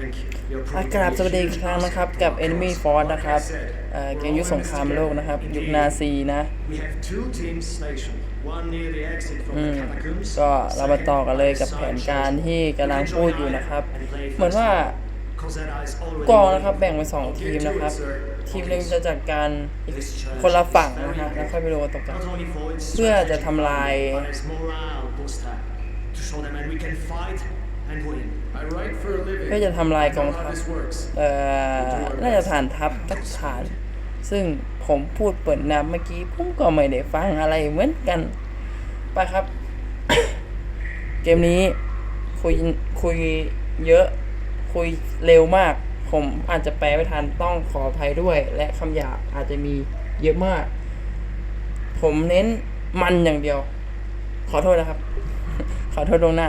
Thank you. Your อา prompt กราบสวัสดีอีกครั้งนะครับ กับ Enemy Force นะครับเอ่อเกมยุคสงครามโลกนะครับ ยุคนาซีนะ We have two teams stationed. One near the exit from อื the ม catacombs. ก็เรามาต่อกันเลยกับ Second, แผนการที่กำลังพูดอยู่นะครับ and play เหมือนว่า Cosetta is already กอง waiting. นะครับแบ่งเป็นสองทีมนะครับ ทีมหนึ่งจะจัดการอีก This church คนละฝั่ง is นะ very ฮะแล้ว big. ค่อยไปดูกันต่อกัน Not only for its เพื่อจะทำลาย strategic but its morale booster. To show them that we can fight and win. I write for a living. เพื่อจะทำลาย I กอง know ทั how พ this works. เอ่อน่าจะฐานทัพทักฐาน ซึ่งผมพูดเปิดนำเมื่อกี้ผมก็ไม่ได้ฟังอะไรเหมือนกันไปครับ เกมนี้คุยคุยเยอะคุยเร็วมาก ผมอาจจะแปลไม่ทันต้องขออภัยด้วย และคำหยาบอาจจะมีเยอะมาก ผมเน้นมันอย่างเดียว ขอโทษนะครับ ขอโทษตรงหน้า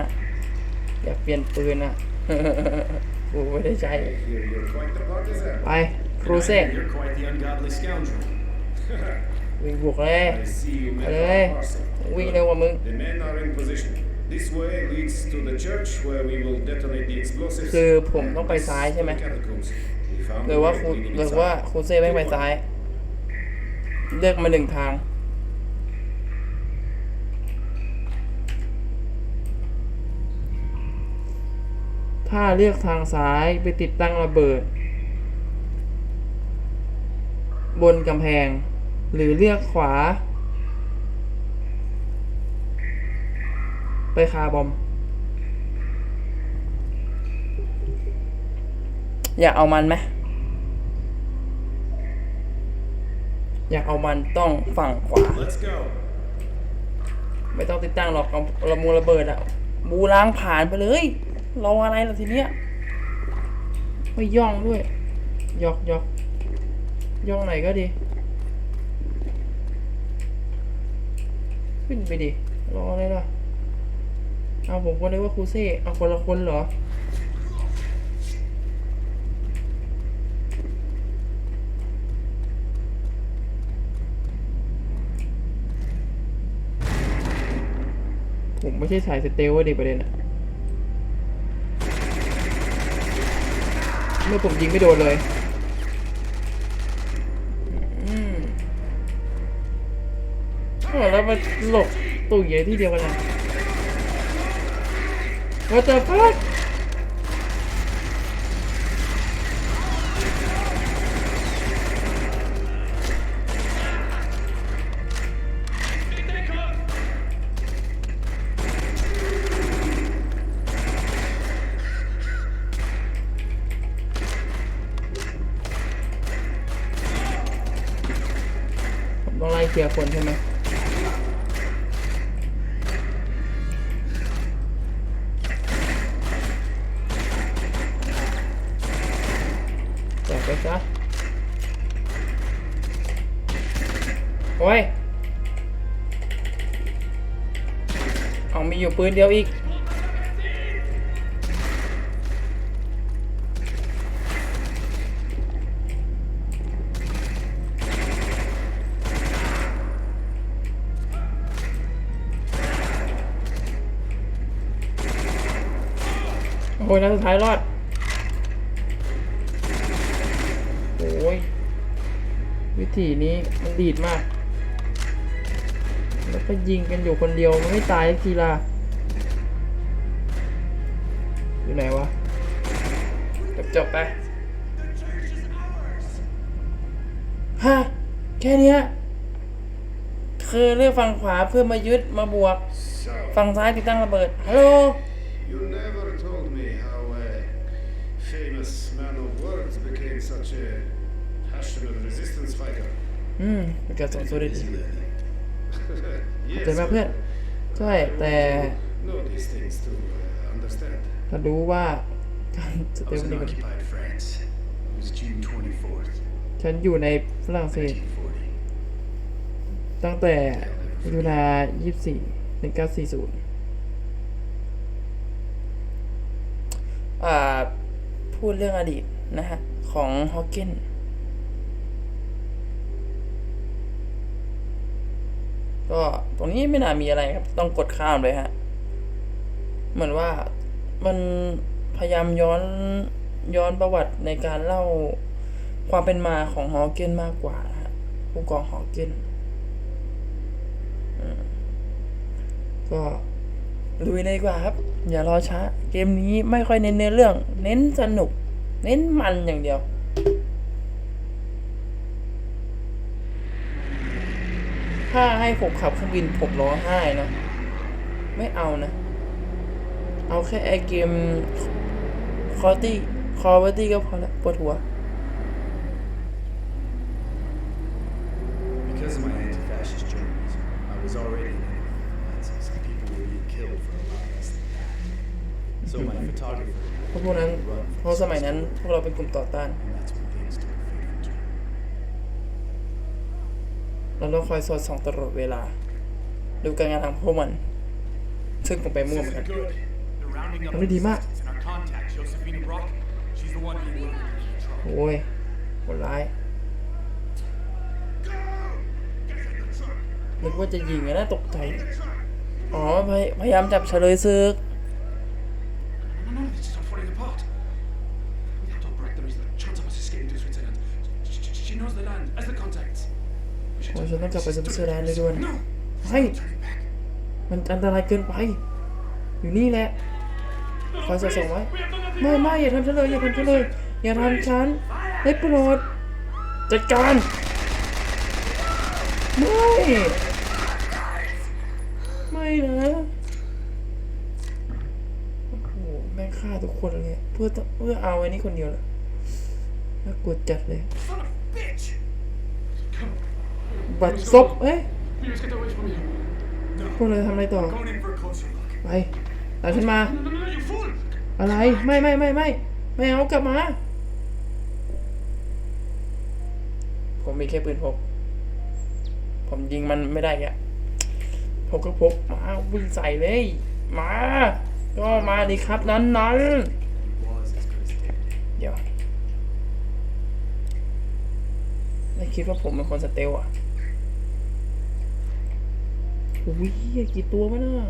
อย่าเปลี่ยนปืนอะกูไม่ได้ใช้ I hear you're quite the partisan. ไปครูเซ่ You're quite the ungodly scoundrel. วิ่งบุกเลย I see you ไป men เลย are parcel. วิ่งเร็วกว่ามึง The men are in position. This way leads to the church where we will detonate the explosives. คือผมต้องไปซ้ายใช่ไหม The catacombs. We found หรือว่า a ค way รู leading หรือ inside. ว่าครูเซ่ไม่งไปซ้าย เลือกมาหนึ่งทาง ถ้าเลือกทางซ้ายไปติดตั้งระเบิด บนกำแพง หรือเลือกขวา ไปคาบอม อยากเอามันไหมอยากเอามันต้องฝั่งขวา Let's go. ไม่ต้องติดตั้งหรอกเอาระมูระเบิดอะบูล้างผ่านไปเลย รออะไรล่ะทีเนี้ยไม่ย่องด้วยยอกยอกย่องไหนก็ดี ขึ้นไปดิรออะไรล่ะเอาผมก็เลยว่าครูเซ่เอาคนละคนเหรอผมไม่ใช่สายสเตลว่าดีประเด็นอะ เมื่อผมยิงไม่โดนเลยอืมเออแล้วมาหลบตู้เย็นที่เดียวกันนะ What the fuck ลียร์คนใช่ไหมแจกไปซะโอ้ย เอามีอยู่ปืนเดียวอีก อ้ยนัดสุดท้ายรอด โอ้ย วิธีนี้มันดีดมาก แล้วก็ยิงกันอยู่คนเดียว มันไม่ตายสักทีละอยู่ไหนวะ จบจบไปฮะแค่นี้คือเลือกฝั่งขวาเพื่อมายึดมาบวก ฝั่งซ้ายติดตั้งระเบิด ฮัลโหล อืมเป็นการส่งตัวดี yes, เจอมาเพื่อนใช่แต่ know these things to uh, understand. ถ้ารู้ว่าการส I เตล was in นี่มัน occupied France. It was June 24th, ฉันอยู่ในฝรั่งเศส 1940. ตั้งแต่มิถุนา24 1940 อ่า พูดเรื่องอดีตนะฮะ ของฮอ w เกน ก็ตรงนี้ไม่น่ามีอะไรครับ ต้องกดข้ามเลยฮะ เหมือนว่ามันพยายามย้อนย้อนประวัติในการเล่าความเป็นมาของฮอเกนมากกว่านะฮะผู้กองฮอเกนก็ลุยเลยดีกว่าครับ อย่ารอช้า เกมนี้ไม่ค่อยเน้นเนื้อเรื่อง เน้นสนุก เน้นมันอย่างเดียว ถ้าให้ผมขับเครื่องบินผมร้องไห้นะ ไม่เอานะ เอาแค่ไอเกมคอร์ตี้คอร์ตี้ก็พอละปวดหัว Because of my anti-fascist journeys, I was already an enemy of the Nazis, and people were being killed for a lot less than that. So my photographer, เพราะพวกนั้นเพราะสมัยนั้นพวกเราเป็นกลุ่มต่อต้าน เราต้องคอยสอดส่องตลอดเวลา ดูการงานของพวกมัน ซึ่งผมไปมั่วเหมือนกัน good. They're rounding up Ano di ma? resistance, and our contact, Josephine Brock, she's the one being loaded into the truck. โอ้ยคนร้ายนึกว่าจะยิงอะนะตกใจ อ๋อพยพยายามจับเฉลยซึก โอ้ยฉันต้องกลับไปสวิตเซอร์แลนด์เลยด่วนเฮ้ย Turn back. มันอันตรายเกินไป อยู่นี่แหละคอยสอดส่องไว้ไม่ไม่อย่าทำฉันเลยอย่าทำฉันเลยอย่าทำฉันได้โปรดจัดการไม่ไม่นะโอ้โหแม่งฆ่าทุกคนเลยเพื่อเพื่อเอาไอ้นี่คนเดียวเลยน่ากลัวจัดเลย บัตรซบเอ้ย We must get away from here. พวกเราทำอะไรต่อ Going in for a closer look. ไป ตามฉันมา No, no, no, no, you fool! อะไร ไม่ไม่ไม่ไม่ไม่เอากลับมา ผมมีแค่ปืนพก ผมยิงมันไม่ได้แกพกก็พกมาวิ่งใส่เลย มา ก็มาดิครับนั้นนั้น He was as good as dead. เดี๋ยวไม่คิดว่าผมเป็นคนสเตลอะ โอ้ยกี่ตัววะเนี่ย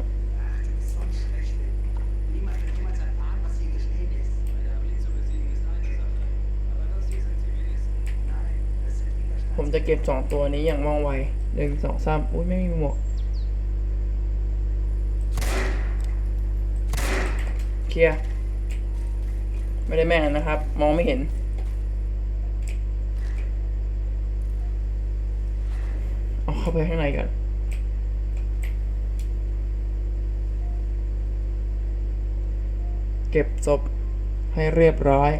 ผมจะเก็บสองตัวนี้อย่างว่องไวหนึ่งสองสามอุ้ยไม่มีหมวกเคลียร์ไม่ได้แม่งนะครับ มองไม่เห็น เอาเข้าไปข้างในก่อน เก็บศพให้เรียบร้อย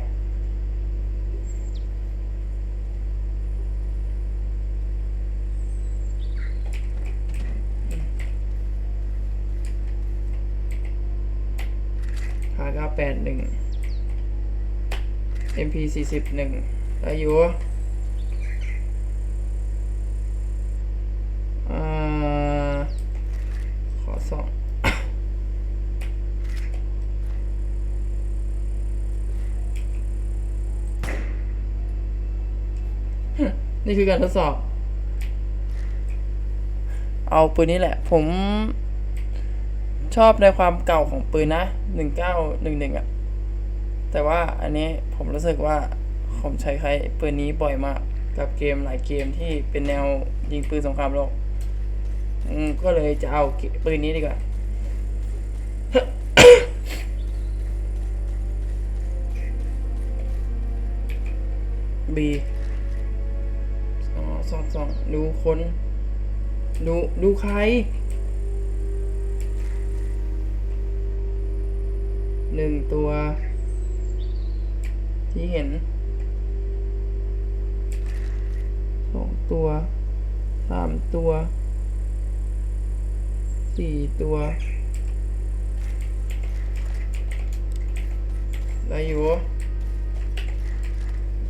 หาเก้าแปดหนึ่ง MP สี่สิบหนึ่งได้อยู่อ่าขอสอง นี่คือการทดสอบ เอาปืนนี้แหละ ผมชอบในความเก่าของปืนนะหนึ่งเก้าหนึ่งหนึ่งอะแต่ว่าอันนี้ผมรู้สึกว่าผมใช้ใช้ปืนนี้บ่อยมาก กับเกมหลายเกมที่เป็นแนวยิงปืนสงครามโลกก็เลยจะเอาปืนนี้ดีกว่าบี ดูคน ดู ดูใคร หนึ่งตัว ที่เห็น สองตัว สามตัว สี่ตัวได้อยู่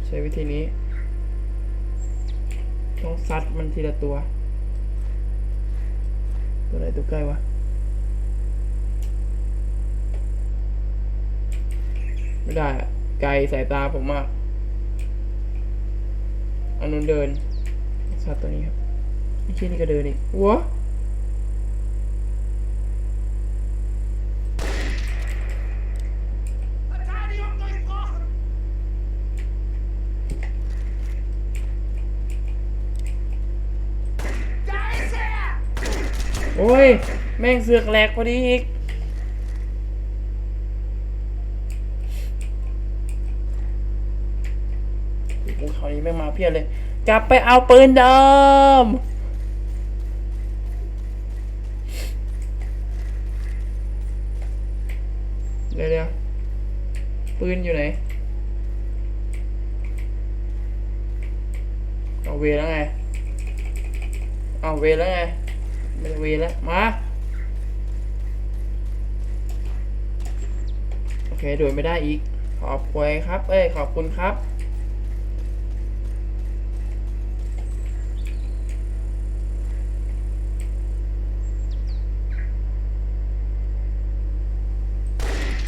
ใช้วิธีนี้ ต้องซัดมันทีละตัว ตัวไหนตัวใกล้วะไม่ได้อะไกลสายตาผมมากอันนู้นเดินสัตว์ตัวนี้ครับไม่ใชี่นี่ก็เดินอีกวัว โอ้ย แม่งเสือกแหลกพอดีอีก โอ้โหคราวนี้แม่งมาเพียบเลย กลับไปเอาปืนเดิม เดี๋ยวเดี๋ยวปืนอยู่ไหน เอาเวแล้วไง เอาเวแล้วไง ไม่ได้เวแล้ว มา โอเคโดยไม่ได้อีก ขอบคุณครับ เอ้ย ขอบคุณครับ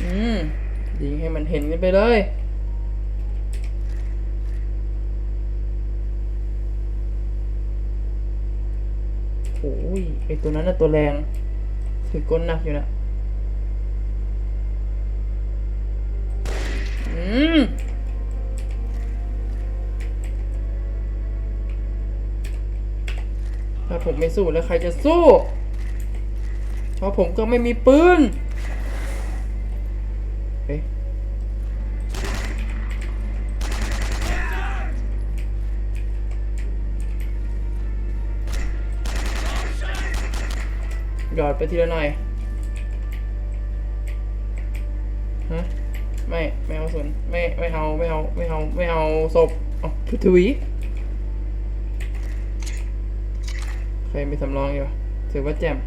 อืมยิงให้มันเห็นกันไปเลย โอ้ยไอตัวนั้นน่ะตัวแรงถือก้นหนักอยู่นะอืมถ้าผมไม่สู้แล้วใครจะสู้เพราะผมก็ไม่มีปืนเอ๊ะ ยอดไปทีละหน่อยฮะไม่ไม่เอาสนไม่ไม่เอาไม่เอาไม่เอาไม่เอาศพเอาถุถุยใครมีสำรองอยู่ถือว่าแจ่ม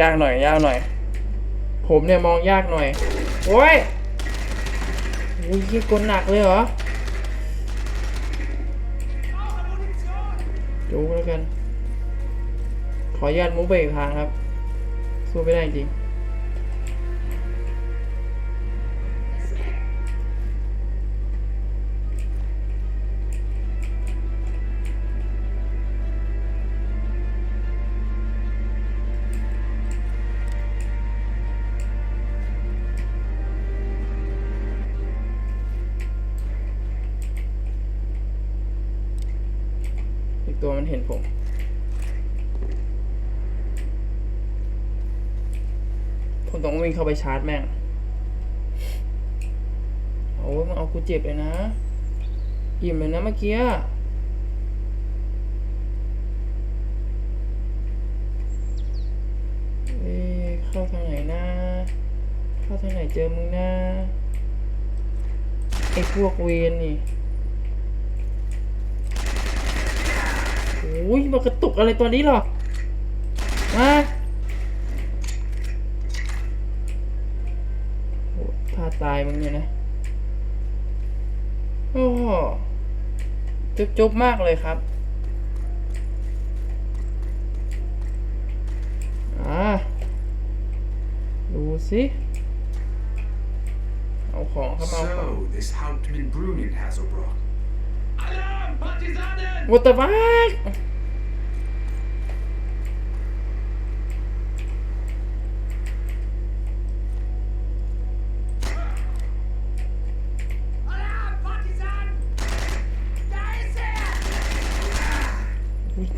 ยากหน่อย ยากหน่อย ผมเนี่ยมองยากหน่อย โอ้ยโอ้ยยี่กลหนักเลยเหรอดูแล้วกัน ขออนุญาตมุกไปอีกทางครับ สู้ไม่ได้จริง ตัวมันเห็นผม ผมต้องวิ่งเข้าไปชาร์จแม่ง โอ้ยมันเอากูเจ็บเลยนะ อิ่มเลยนะเมื่อกี้เอ๊ะเข้าทางไหนนะ เข้าทางไหนเจอมึงนะไอ้พวกเวนนี่ โอ้ ยมากระตุกอะไรตัวนี้หรอมาโอ้ท่าตายมึงเนี่ยนะ โอ้โหจุบจุบมากเลยครับ อ่า ดูสิเอาของครับเอาของ So, this Hauptmann Brunin Hasselbrock. Alarm! Partisanen! What the fuck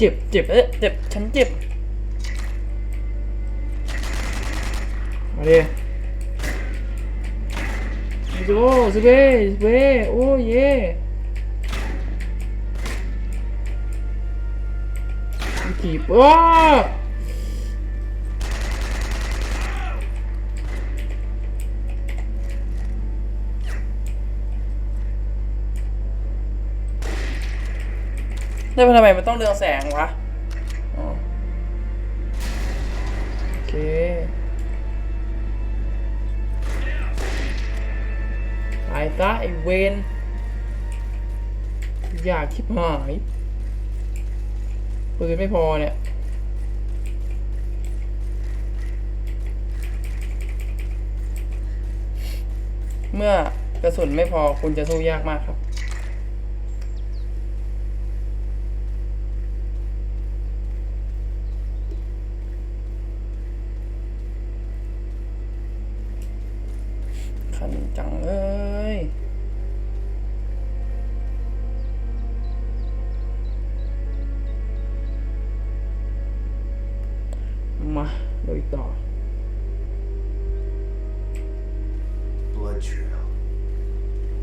เจ็บเจ็บเอ๊ะเจ็บฉันเจ็บมาดิโอ้สเปสเปโอ้เย่ขี่ปอ้ แล้วทำไมมันต้องเรืองแสงวะอ๋อโอเคตายซะไอเวนอยากคิดหายปืนไม่พอเนี่ยเมื่อกระสุนไม่พอคุณจะสู้ยากมากครับ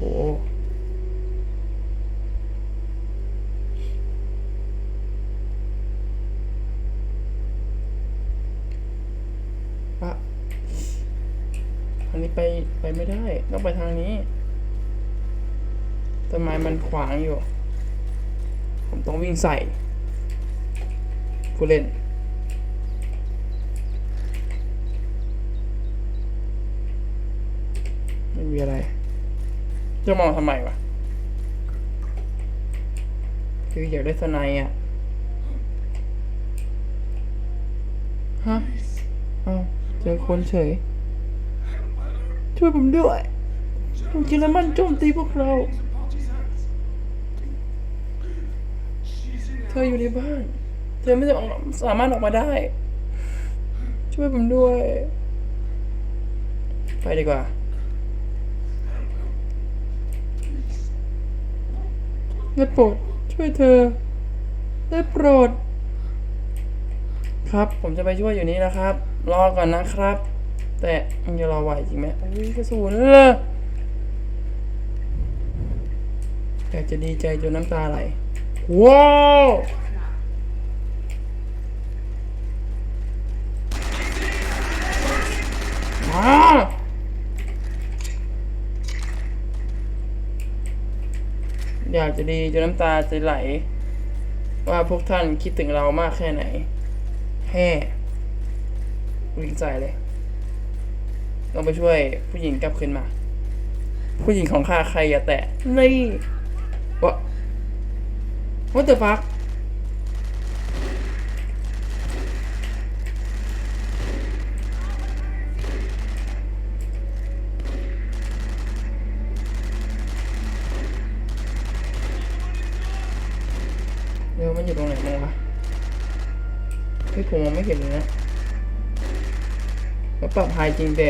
โอ้อะอันนี้ไปไปไม่ได้ ต้องไปทางนี้ ต้นไม้มันขวางอยู่ ผมต้องวิ่งใส่ ผู้เล่นไม่มีอะไร จะมองทำไมวะ คืออยากได้สไนอะ ฮะ เอาเจอคนเฉย ช่วยผมด้วยจริงๆแล้วมันโจมตีพวกเรา เธออยู่ในบ้าน เธอไม่สามารถออกมาได้ ช่วยผมด้วย ไปดีกว่า ได้โปรดช่วยเธอ ได้โปรด ครับ ผมจะไปช่วยอยู่นี้นะครับ รอก่อนนะครับ แต่มันจะรอไหวจริงไหมอุ้ยกระสุนเลยอยากจะดีใจจนน้ำตาไหลว้าวมา อยากจะดีจนน้ำตาจะไหล ว่าพวกท่านคิดถึงเรามากแค่ไหน แห่วิ่งใส่เลยต้องไปช่วยผู้หญิงกลับคืนมา ผู้หญิงของข้าใครอย่าแตะนี่วะ What the fuck เดี๋ยวมัน อยู่ตรงไหนมั้งวะเฮ้ยผมมองไม่เห็นเลยนะแล้วปรับไฮจริงแต่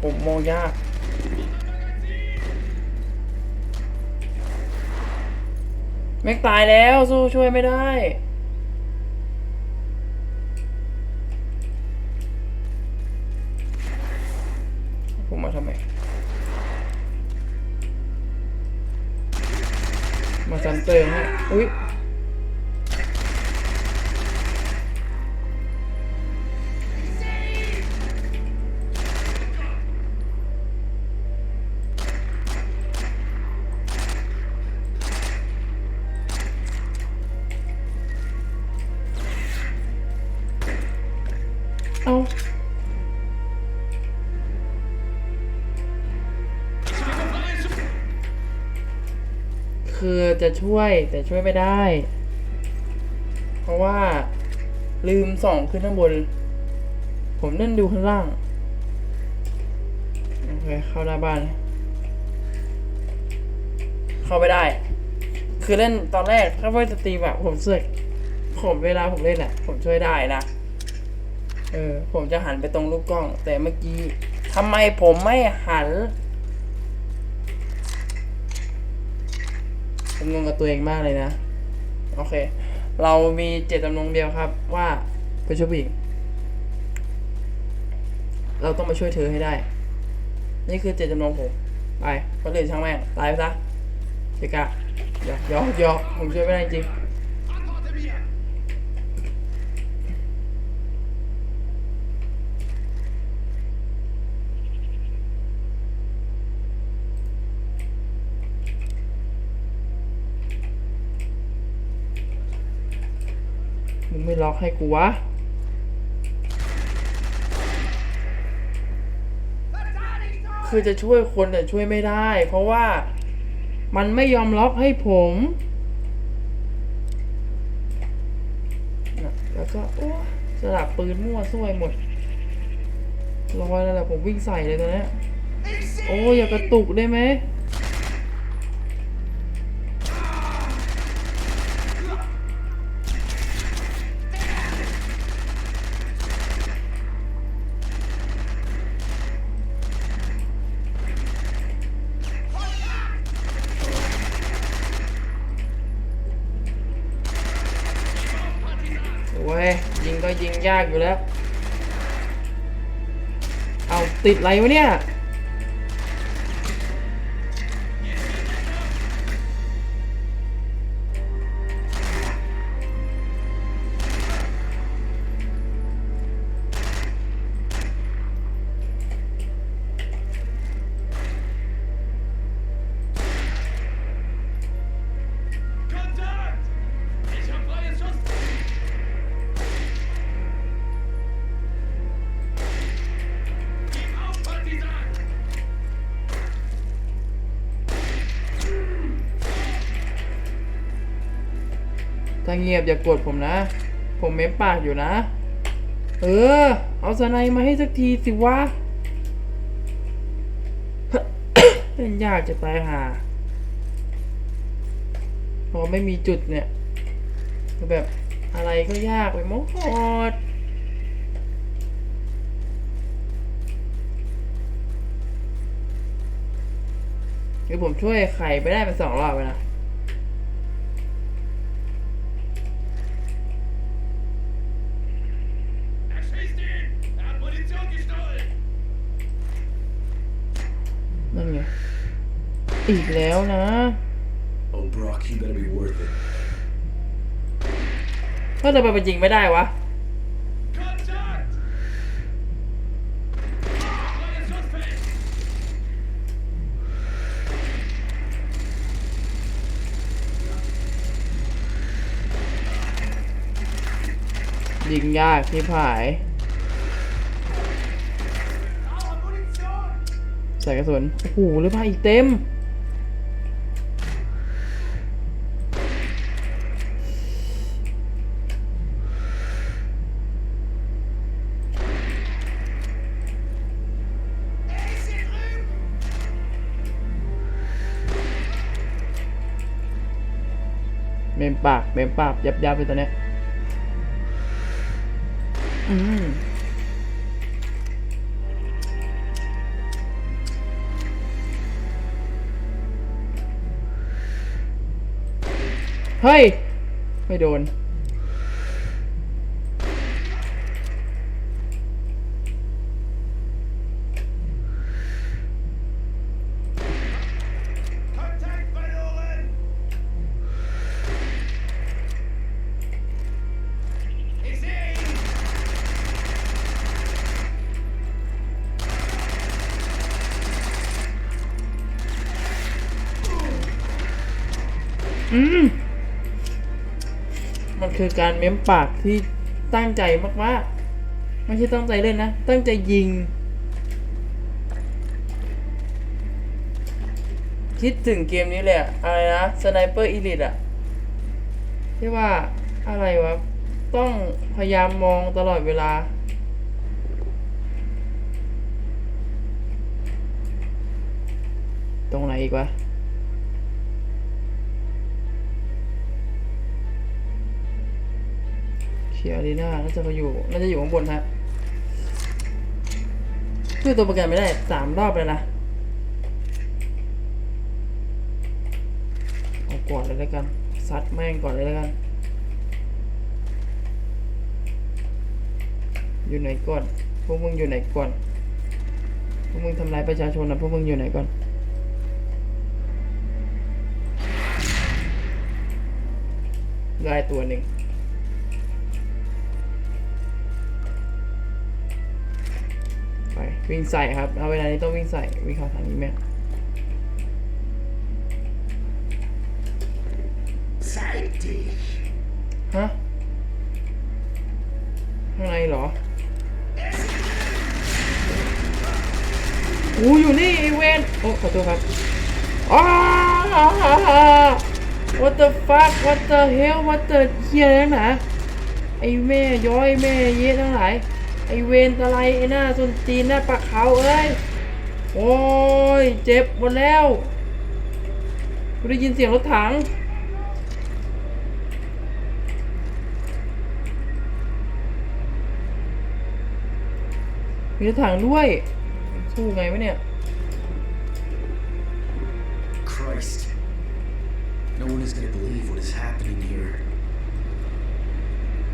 ผมมองยากแม็กตายแล้วสู้ช่วยไม่ได้ผมมาทำไม มาซ้ำเติมให้อุ้ย คือจะช่วยแต่ช่วยไม่ได้ เพราะว่าลืมส่องขึ้นข้างบน ผมเล่นดูข้างล่าง โอเค เข้าหน้าบ้าน เข้าไม่ได้ คือเล่นตอนแรกถ้าว่าจะตีแบบผมเสือกผมเวลาผมเล่นอะผมช่วยได้นะ เออ ผมจะหันไปตรงลูกกล้อง แต่เมื่อกี้ทำไมผมไม่หัน ผมงงกับตัวเองมากเลยนะ โอเค เรามีเจตจำนงเดียวครับ ว่าเปช่วยผู้หญิงเราต้องมาช่วยเธอให้ได้ นี่คือเจตจำนงผม ไปคนอื่นช่างแม่ง ตายไปซะเจิกะหยอกหยอกหยอกผมช่วยไม่ได้จริง ไม่ล็อกให้กูวะคือจะช่วยคนแต่ช่วยไม่ได้ เพราะว่ามันไม่ยอมล็อกให้ผมแล้วก็โอ้สลับปืนมั่วซ่วหมดรอยแล้วแหละผมวิ่งใส่เลยตอนนี้โอ้อย่ากระตุกได้ไหม ยากอยู่แล้ว เอาติดอะไรวะเนี่ย ถ้าเงียบอย่ากดผมนะ ผมเม้มปากอยู่นะ เออ เอาสไนมาให้สักทีสิวะเล่นยากจะตายหาพอไม่มีจุดเนี่ยแบบอะไรก็ยากไปหมดคือผมช่วยไข่ไปได้เป็นสองรอบแล้วนะ Erschießt ihn! Er hat Munition gestohlen! นั่นไง อีกแล้วนะ Oh, Brock, you better be worth it. ถ้าจะไปเป็นจริงไม่ได้วะ Kontakt! Freie Schussfeld! ยิงยากที่ผาย Brauche Munition! ใส่กระสุน โอ้โหหรือพาอีกเต็ม ปากเมมปากยับยับไปตัวเนี้ยอืมเฮ้ย ไม่โดน คือการเม้มปากที่ตั้งใจมากๆ ไม่ใช่ตั้งใจเล่นนะ ตั้งใจยิง คิดถึงเกมนี้เลยอะอะไรนะสไนเปอร์อีลิตอะที่ว่าอะไรวะ ต้องพยายามมองตลอดเวลาตรงไหนอีกวะ คียรีนาน่าจะมาอยู่น่าจะอยู่ข้างบนฮะช่วยตัวประกันไม่ได้สามรอบเลยนะเอาก่อนเลยแล้วกันซัดแม่งก่อนเลยแล้วกัน อยู่ไหนก่อน พวกมึงอยู่ไหนก่อน พวกมึงทำลายประชาชนนะพวกมึงอยู่ไหนก่อนได้ตัวหนึ่ง วิ่งใส่ครับเอาเวลานี้ต้องวิ่งใส่วิ่งเข้าทางนี้แม่ง Zeig dich! ฮะข้างในเหรออู้อยู่นี่ไอเวนโอ้ขอโทษครับอ้า what the fuck what the hell what the เฮียอะไรนักหนาไอแม่ย้อยแม่เยะทั้งหลาย ไอเวนตะไลไอหน้าส้นตีนหน้าปากเขาเอ้ย โอ้ย เจ็บหมดแล้วกูได้ยินเสียงรถถัง มีรถถังด้วย สู้ไงวะเนี่ย Christ. No one is gonna believe what is happening here.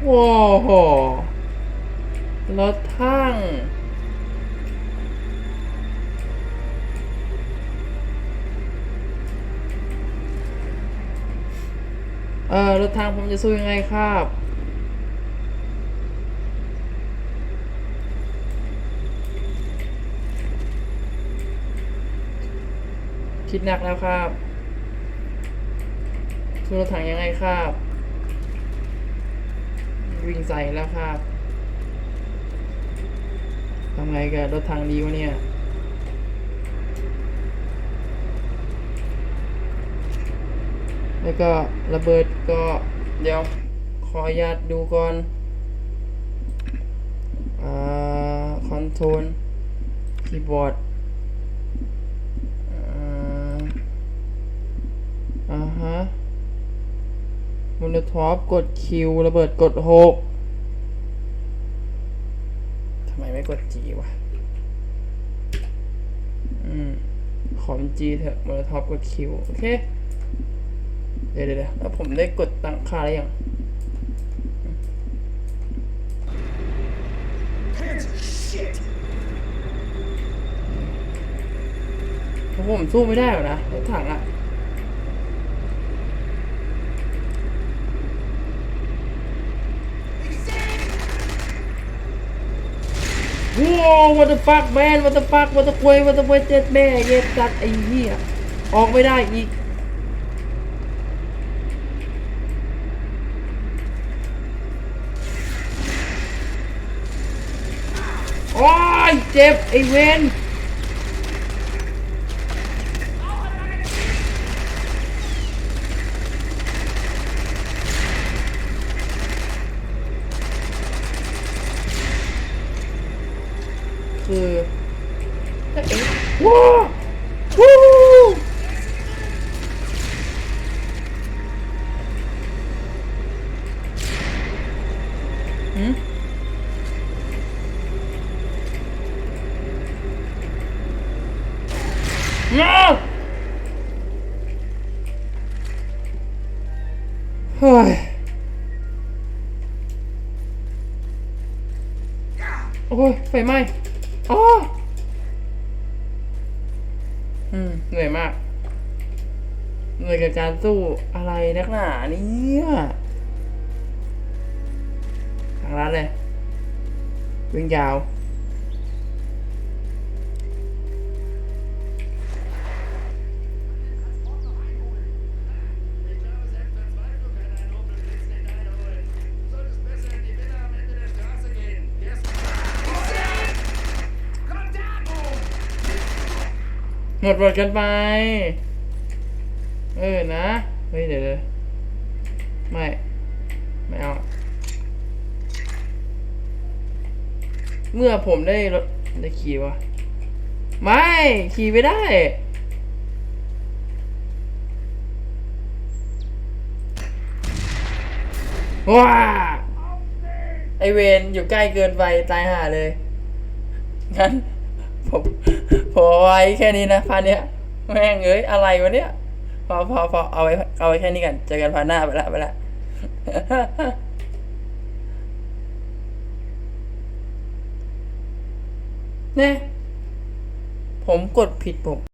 โอ้โห รถทั้งเออรถทางผมจะสู้ยังไงครับ คิดหนักแล้วครับ สู้รถถังยังไงครับ วิ่งใส่แล้วครับ ทำไงกับรถทางดีวะเนี่ยแล้วก็ระเบิดก็เดี๋ยวขออนุญาตดูก่อนอ่าคอนโทรลคีย์บอร์ดอ่าฮะมอนท็อปกดคิวระเบิดกดหกทำ ไม่กดจีวะอืม ขอเป็นจีเถอะมอนท็อปกดคิวโอเค เดี๋ยวเดี๋ยวแล้วผมได้กดตั้งค่าแล้วยังพราะผมสู้ไม่ได้หรอกนะรถถังอะ ว้าว what the fuck man what the fuck what the ควย what the ควยเจ็ดแม่เย็ดจัดไอ้เหี้ยออกไม่ได้อีกโอ้ยเจ็บไอ้เวน คือจะเอ๊ะว้าววู้หืมอ้าวเฮ้ย โอ้ยไฟไหม้อ๋ออืม เหนื่อยมาก เหนื่อยกับการสู้อะไร นักหนาเนี่ยทางร้านเลยวิ่งยาวหมดหมดกันไป เออนะ เฮ้ยเดี๋ยวเดี๋ยไม่ ไม่เอา เมื่อผมได้รถได้ขี่วะ ไม่ ขี่ไม่ได้ ว้า ไอเวนอยู่ใกล้เกินไป ตายห่าเลย งั้น ผมผมเอาไว้แค่นี้นะพาร์ทเนี้ย แม่งเอ้ย อะไรวะเนี่ย อพอพอเอาไว้เอาไว้แค่นี้กัน เจอกันพาร์ทหน้าไปละไปละเนี่ยผมกดผิดผม